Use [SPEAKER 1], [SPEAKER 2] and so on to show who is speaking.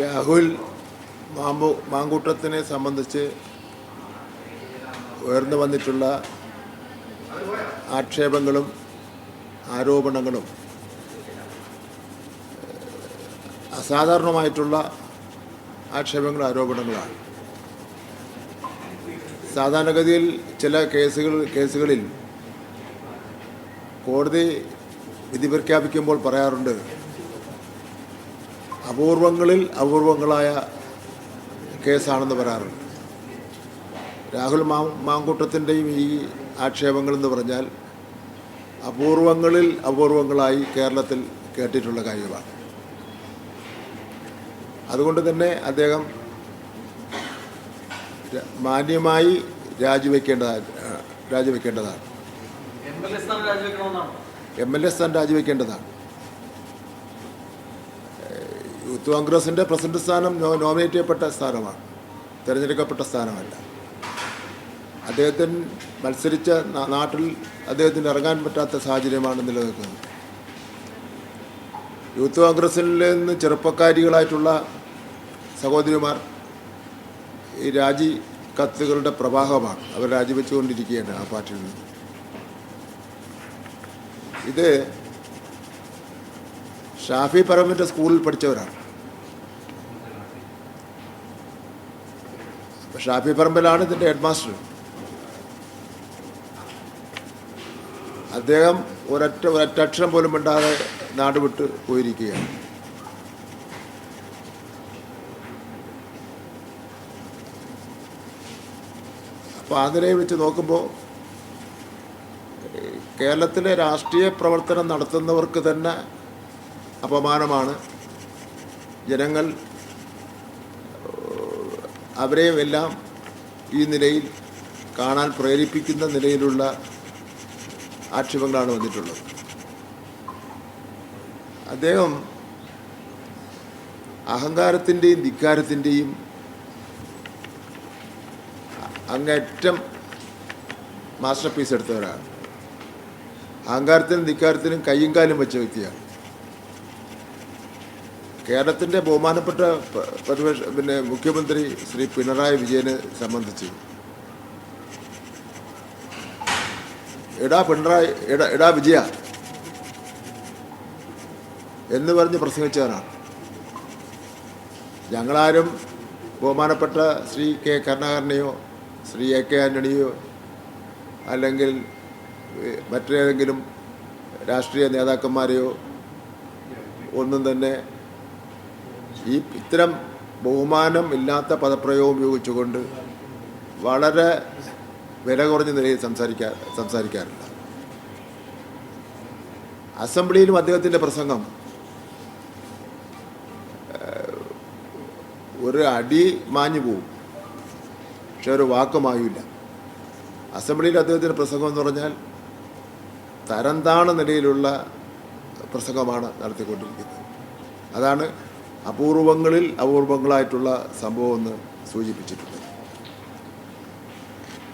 [SPEAKER 1] രാഹുൽ മാമ്പു മാങ്കൂട്ടത്തിനെ സംബന്ധിച്ച് ഉയർന്നു വന്നിട്ടുള്ള ആക്ഷേപങ്ങളും ആരോപണങ്ങളും അസാധാരണമായിട്ടുള്ള ആക്ഷേപങ്ങളും ആരോപണങ്ങളാണ്. സാധാരണഗതിയിൽ ചില കേസുകൾ കേസുകളിൽ കോടതി വിധി പ്രഖ്യാപിക്കുമ്പോൾ പറയാറുണ്ട് അപൂർവങ്ങളിൽ അപൂർവങ്ങളായ കേസാണെന്ന് പറയാറുണ്ട്. രാഹുൽ മാ മാങ്കൂട്ടത്തിന്റെയും ഈ ആക്ഷേപങ്ങളെന്ന് പറഞ്ഞാൽ അപൂർവങ്ങളിൽ അപൂർവങ്ങളായി കേരളത്തിൽ കേട്ടിട്ടുള്ള കാര്യമാണ്. അതുകൊണ്ട് തന്നെ അദ്ദേഹം മാന്യമായി രാജിവെക്കേണ്ടതാണ്. രാജിവെക്കേണ്ടതാണ്
[SPEAKER 2] എം എൽ എ സ്ഥാനം
[SPEAKER 1] രാജിവെക്കേണ്ടതാണ്. യൂത്ത് കോൺഗ്രസിന്റെ പ്രസിഡന്റ് സ്ഥാനം നോമിനേറ്റ് ചെയ്യപ്പെട്ട സ്ഥാനമാണ്. തിരഞ്ഞെടുക്കപ്പെട്ട സ്ഥാനമല്ല. അദ്ദേഹത്തിന് മത്സരിച്ച നാട്ടിൽ അദ്ദേഹത്തിന് ഇറങ്ങാൻ പറ്റാത്ത സാഹചര്യമാണ് നിലനിൽക്കുന്നത്. യൂത്ത് കോൺഗ്രസിൽ നിന്ന് ചെറുപ്പക്കാരികളായിട്ടുള്ള സഹോദരിമാർ ഈ രാജി കത്തുകളുടെ പ്രവാഹമാണ്. അവർ രാജിവെച്ചുകൊണ്ടിരിക്കുകയാണ് ആ പാർട്ടിയിൽ നിന്ന്. ഇത് ഷാഫി പറമ്പിന്റെ സ്കൂളിൽ പഠിച്ചവരാണ്. ഷാഫി പറമ്പിലാണ് ഇതിന്റെ ഹെഡ് മാസ്റ്റർ അദ്ദേഹം ഒരൊറ്റ ഒരൊറ്റക്ഷരം പോലും മിണ്ടാതെ നാട് വിട്ട് പോയിരിക്കുകയാണ്. അപ്പോൾ നിലയിൽ വെച്ച് നോക്കുമ്പോൾ കേരളത്തിലെ രാഷ്ട്രീയ പ്രവർത്തനം നടത്തുന്നവർക്ക് തന്നെ അപമാനമാണ്. ജനങ്ങൾ ഏഹ്, അവരെയും എല്ലാം ഈ നിലയിൽ കാണാൻ പ്രേരിപ്പിക്കുന്ന നിലയിലുള്ള ആക്ഷേപങ്ങളാണ് വന്നിട്ടുള്ളത്. അദ്ദേഹം അഹങ്കാരത്തിന്റെയും ധിക്കാരത്തിന്റെയും അങ്ങേറ്റം മാസ്റ്റർ പീസ് എടുത്തവരാണ്. അഹങ്കാരത്തിനും ധിക്കാരത്തിനും കയ്യും കാലും വെച്ച വ്യക്തിയാണ്. കേരളത്തിന്റെ ബഹുമാനപ്പെട്ട പ്രതിപക്ഷ പിന്നെ മുഖ്യമന്ത്രി ശ്രീ പിണറായി വിജയനെ സംബന്ധിച്ച്. എടാ പിണറായി എടാ എടാ വിജയ. എന്ന് പറഞ്ഞ് പ്രസംഗിച്ചവനാണ് ഞങ്ങളാരും ബഹുമാനപ്പെട്ട ശ്രീ കെ കരുണാകരനെയോ ശ്രീ എ കെ ആന്റണിയോ അല്ലെങ്കിൽ മറ്റേതെങ്കിലും രാഷ്ട്രീയ നേതാക്കന്മാരെയോ ഒന്നും തന്നെ ഈ ഇത്തരം ബഹുമാനം ഇല്ലാത്ത പദപ്രയോഗം ഉപയോഗിച്ചുകൊണ്ട് വളരെ വില കുറഞ്ഞ നിലയിൽ സംസാരിക്കാ സംസാരിക്കാറില്ല അസംബ്ലിയിലും അദ്ദേഹത്തിന്റെ പ്രസംഗം ഒരു അടി മാഞ്ഞു പോവും പക്ഷെ ഒരു വാക്കുമായില്ല അസംബ്ലിയിൽ അദ്ദേഹത്തിന്റെ പ്രസംഗം എന്ന് പറഞ്ഞാൽ തരംതാണ നിലയിലുള്ള പ്രസംഗമാണ് നടത്തിക്കൊണ്ടിരിക്കുന്നത്. അതാണ് അപൂർവങ്ങളിൽ അപൂർവങ്ങളായിട്ടുള്ള സംഭവം എന്ന് സൂചിപ്പിച്ചിട്ടുള്ളത്